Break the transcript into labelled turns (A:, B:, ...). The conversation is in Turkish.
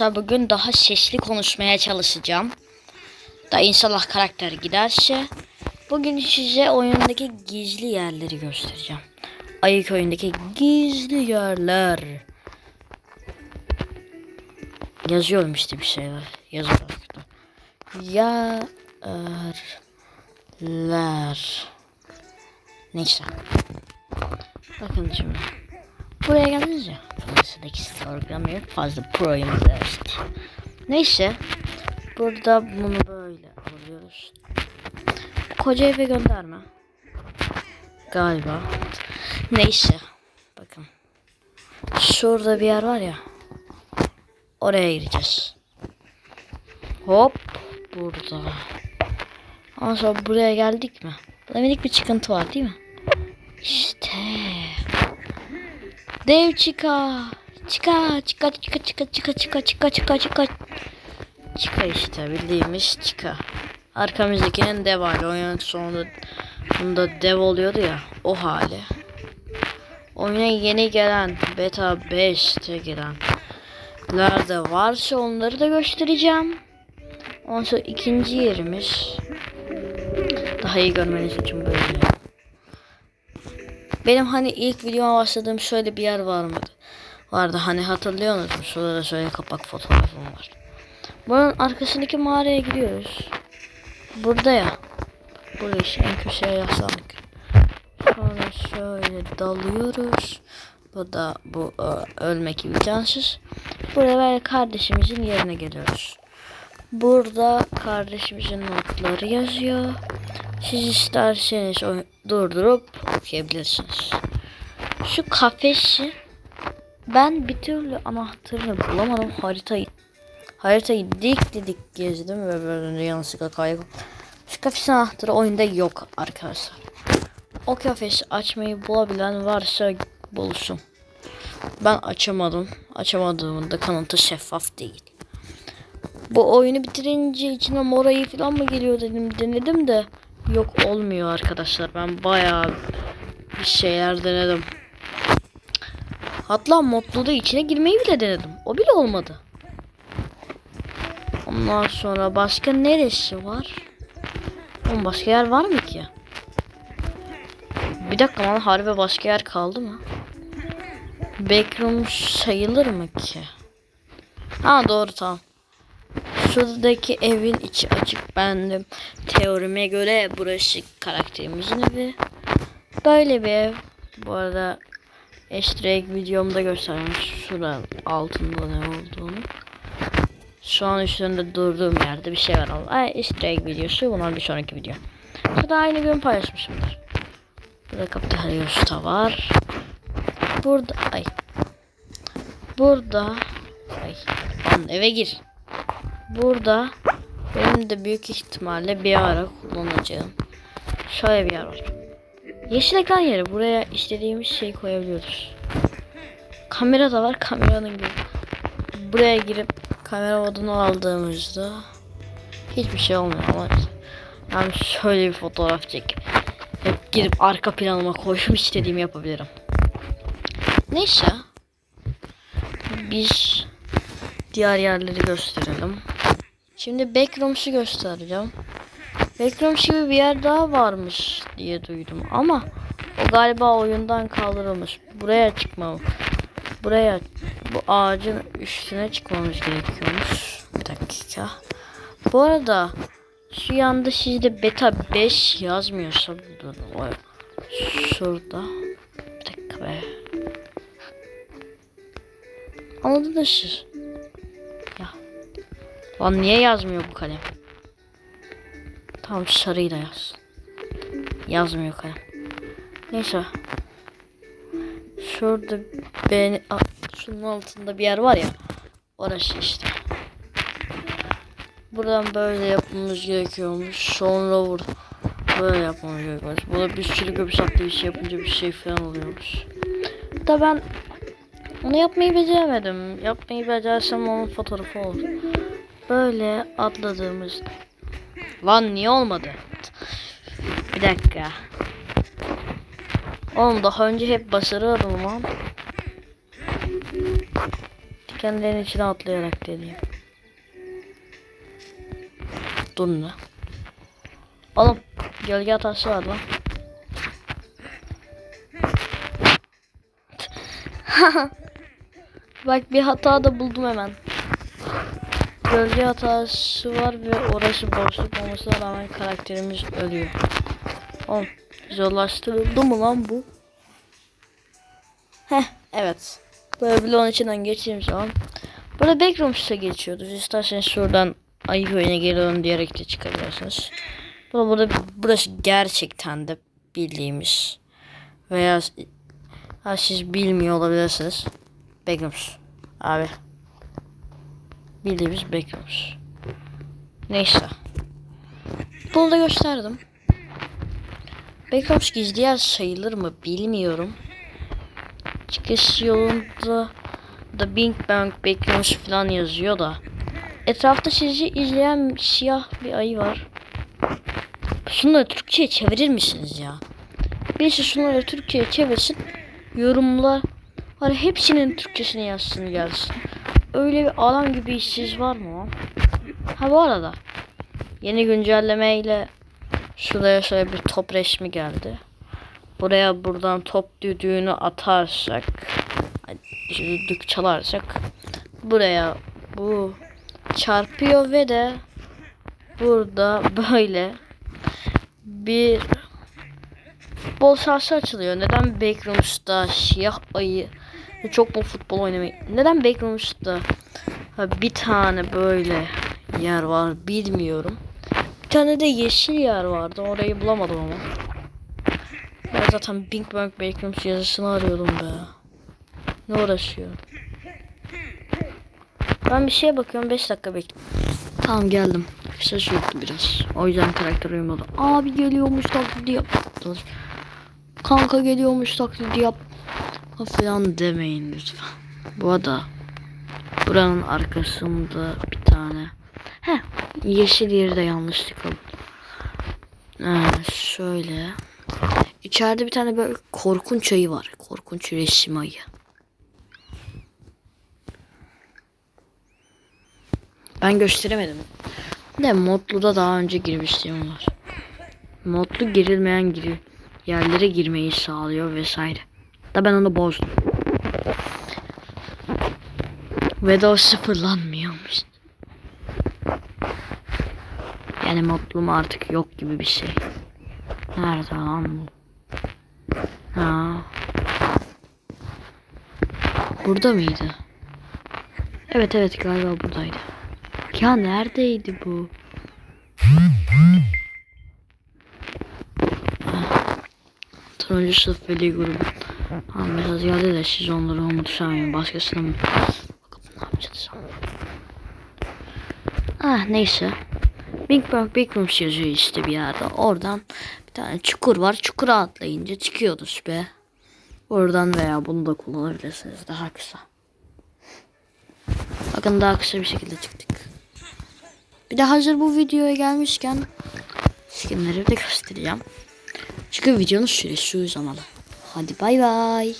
A: Bugün daha sesli konuşmaya çalışacağım. Da inşallah karakter giderse. Bugün size oyundaki gizli yerleri göstereceğim. Ayık oyundaki gizli yerler. Yazıyorum işte bir şeyler. Yazıyorum. Yerler. Neyse. Bakın şimdi. Buraya geldiniz ya. Fransa'daki sorgulamıyor. Fazla proyum işte. Neyse. Burada bunu böyle alıyoruz. Koca eve gönderme. Galiba. Neyse. Bakın. Şurada bir yer var ya. Oraya gireceğiz. Hop. Burada. Ondan sonra buraya geldik mi? Burada minik bir çıkıntı var değil mi? İşte. Dev çıka. Çıka çıka çıka çıka çıka çıka çıka çıka çıka. Çıka işte bildiğimiz çıka. Arkamızdakinin dev hali. Oyunun sonunda bunda dev oluyordu ya. O hali. Oyuna yeni gelen beta 5'te gelen nerede varsa onları da göstereceğim. Ondan sonra ikinci yerimiz daha iyi görmeniz için böyle. Benim hani ilk videoma başladığım şöyle bir yer var mıydı? Vardı hani hatırlıyor musunuz? Şurada da şöyle kapak fotoğrafım var. Bunun arkasındaki mağaraya giriyoruz. Burada ya. Buraya işte en köşeye yaslandık. Sonra şöyle dalıyoruz. Bu da bu e, ölmek imkansız. Buraya böyle kardeşimizin yerine geliyoruz. Burada kardeşimizin notları yazıyor. Siz isterseniz durdurup okuyabilirsiniz. Şu kafesi ben bir türlü anahtarını bulamadım. Haritayı haritayı dik dik gezdim ve böyle yanlışlıkla kayboldum. Şu kafesin anahtarı oyunda yok arkadaşlar. O kafesi açmayı bulabilen varsa bulsun. Ben açamadım. Açamadığımın da kanıtı şeffaf değil. Bu oyunu bitirince içine morayı falan mı geliyor dedim denedim de yok olmuyor arkadaşlar. Ben bayağı bir şeyler denedim. Hatta modlu da içine girmeyi bile denedim. O bile olmadı. Ondan sonra başka neresi var? Oğlum başka yer var mı ki? Bir dakika lan harbi başka yer kaldı mı? Backroom sayılır mı ki? Ha doğru tamam. Şuradaki evin içi açık bendim. Teorime göre burası karakterimizin evi. Böyle bir ev. Bu arada easter videomda göstermiş. Şuranın altında ne olduğunu. Şu an üstünde durduğum yerde bir şey var. Ay easter egg videosu. Bunlar bir sonraki video. Şurada aynı gün paylaşmışımdır. Burada Kapital Usta var. Burada ay. Burada ay. Lan eve gir. Burada benim de büyük ihtimalle bir ara kullanacağım. Şöyle bir yer var. Yeşil ekran yeri. Buraya istediğimiz şeyi koyabiliyoruz. Kamera da var. Kameranın gibi. Buraya girip kamera modunu aldığımızda hiçbir şey olmuyor ama yani şöyle bir fotoğraf çek. Hep girip arka planıma koyup istediğimi yapabilirim. Neyse. Biz diğer yerleri gösterelim. Şimdi Backrooms'u göstereceğim. Backrooms gibi bir yer daha varmış diye duydum ama o galiba oyundan kaldırılmış. Buraya çıkmam. Buraya bu ağacın üstüne çıkmamız gerekiyormuş. Bir dakika. Bu arada şu yanda sizde beta 5 yazmıyorsa dur, o- şurada. Bir dakika be. Anladınız siz. Lan niye yazmıyor bu kalem? Tamam sarıyı da yaz. Yazmıyor kalem. Neyse. Şurada beni a- şunun altında bir yer var ya. Orası işte. Buradan böyle yapmamız gerekiyormuş. Sonra vur. Böyle yapmamız gerekiyormuş. Burada bir sürü göbüs aktivisi yapınca bir şey falan oluyormuş. Da ben onu yapmayı beceremedim. Yapmayı becersem onun fotoğrafı olur. Böyle atladığımız Lan niye olmadı? Bir dakika. Oğlum daha önce hep başarıyordum lan. Dikenlerin içine atlayarak deneyeyim. Dur ne? Oğlum gölge hatası var lan. Bak bir hata da buldum hemen. Gölge hatası var ve orası boşluk olmasına rağmen karakterimiz ölüyor. Oğlum zorlaştırıldı mı lan bu? Heh evet. Böyle bloğun içinden geçeyim zaman. Burada Backrooms'a geçiyoruz. İsterseniz şuradan ayı oyuna geliyorum diyerek de çıkabilirsiniz. Burada, burada burası gerçekten de bildiğimiz veya ha, siz bilmiyor olabilirsiniz. Backrooms. Abi. Bildiğimiz Backrooms. Neyse. Bunu da gösterdim. Backrooms gizli yer sayılır mı bilmiyorum. Çıkış yolunda da Bing Bang Backrooms falan yazıyor da. Etrafta sizi izleyen siyah bir ayı var. Şunları Türkçe'ye çevirir misiniz ya? Birisi şunları Türkçe'ye çevirsin. Yorumlar var hepsinin Türkçesini yazsın gelsin. Öyle bir alan gibi işsiz var mı? Ha bu arada yeni güncelleme şuraya şöyle bir top resmi geldi. Buraya buradan top düdüğünü atarsak düdük çalarsak buraya bu çarpıyor ve de burada böyle bir futbol sahası açılıyor. Neden Backrooms'ta siyah ayı çok mu futbol oynamayı? Neden ha, bir tane böyle yer var bilmiyorum. Bir tane de yeşil yer vardı. Orayı bulamadım ama. Ben zaten Bing Bang Backrooms yazısını arıyordum be. Ne uğraşıyor? Ben bir şeye bakıyorum 5 dakika bekle. Tamam geldim. Ses yoktu biraz. O yüzden karakter uyumadı. Abi geliyormuş taklidi yap. Kanka geliyormuş taklidi yap. Falan demeyin lütfen. Bu arada buranın arkasında bir tane He yeşil yeri de yanlışlıkla. Ee, şöyle. İçeride bir tane böyle korkunç ayı var. Korkunç resim ayı. Ben gösteremedim. De modluda daha önce girmiştim var. Modlu girilmeyen giri yerlere girmeyi sağlıyor vesaire. Da ben onu bozdum. Ve de o sıfırlanmıyormuş. Yani modlum artık yok gibi bir şey. Nerede lan bu? Ha. Burada mıydı? Evet evet galiba buradaydı. Ya neredeydi bu? Turuncu sınıf veli grubu. Ha mesela ziyade de siz onları umutsamayın. Başkasına mı? Bakın ne yapacağız? Ah neyse. Big Bang Big Rooms yazıyor işte bir yerde. Oradan bir tane çukur var. Çukura atlayınca çıkıyoruz be. Oradan veya bunu da kullanabilirsiniz. Daha kısa. Bakın daha kısa bir şekilde çıktık. Bir de hazır bu videoya gelmişken skinleri de göstereceğim. Çünkü videonun süresi uzamalı. Hadi bay bay.